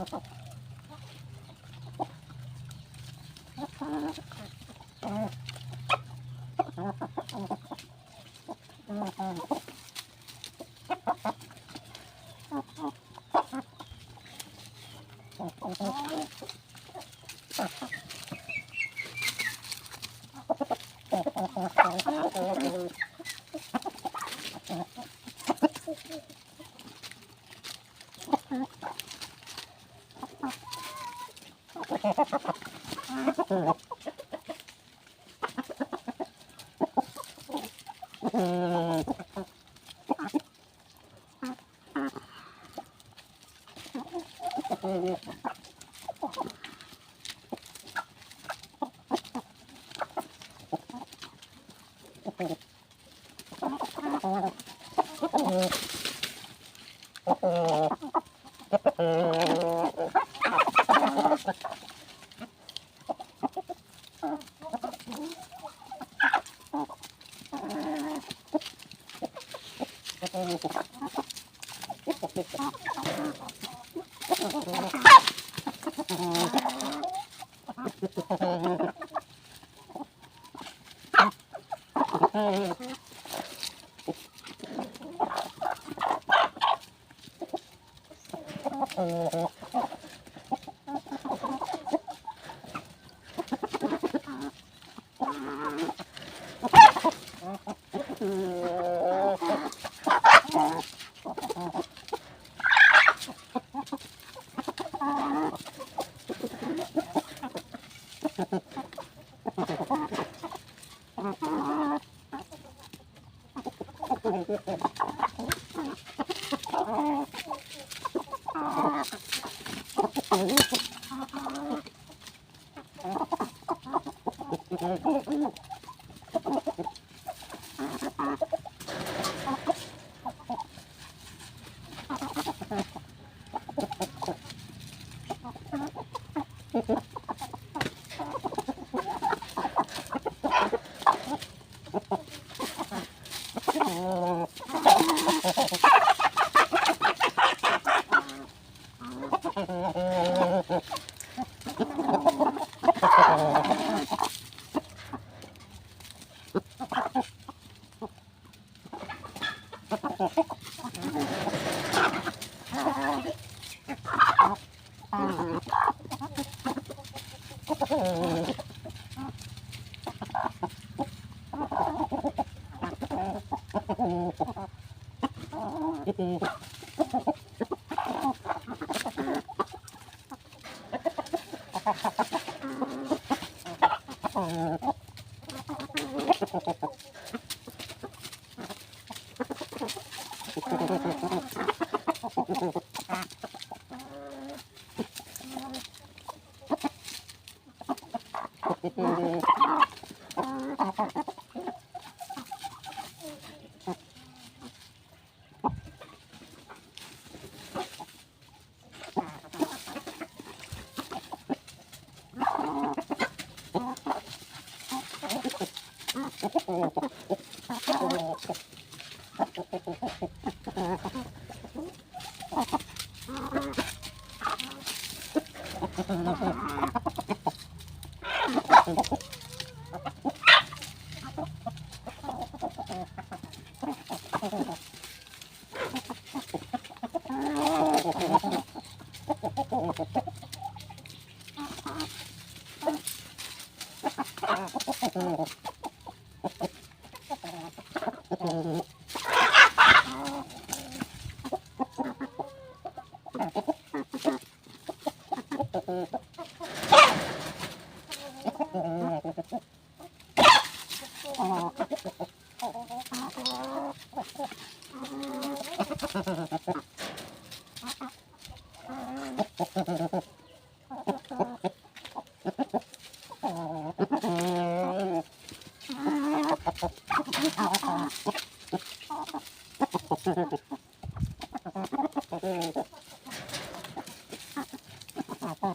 Oh, Oh. Oh, Oh, my God. Ha ha ha ha! こう。Thank you. Oh, my God. Oh, Oh,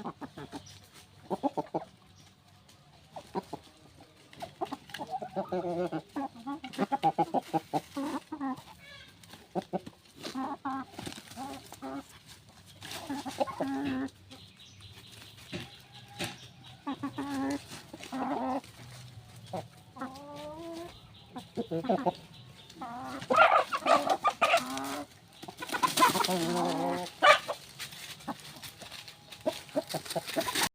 Ha ha ha.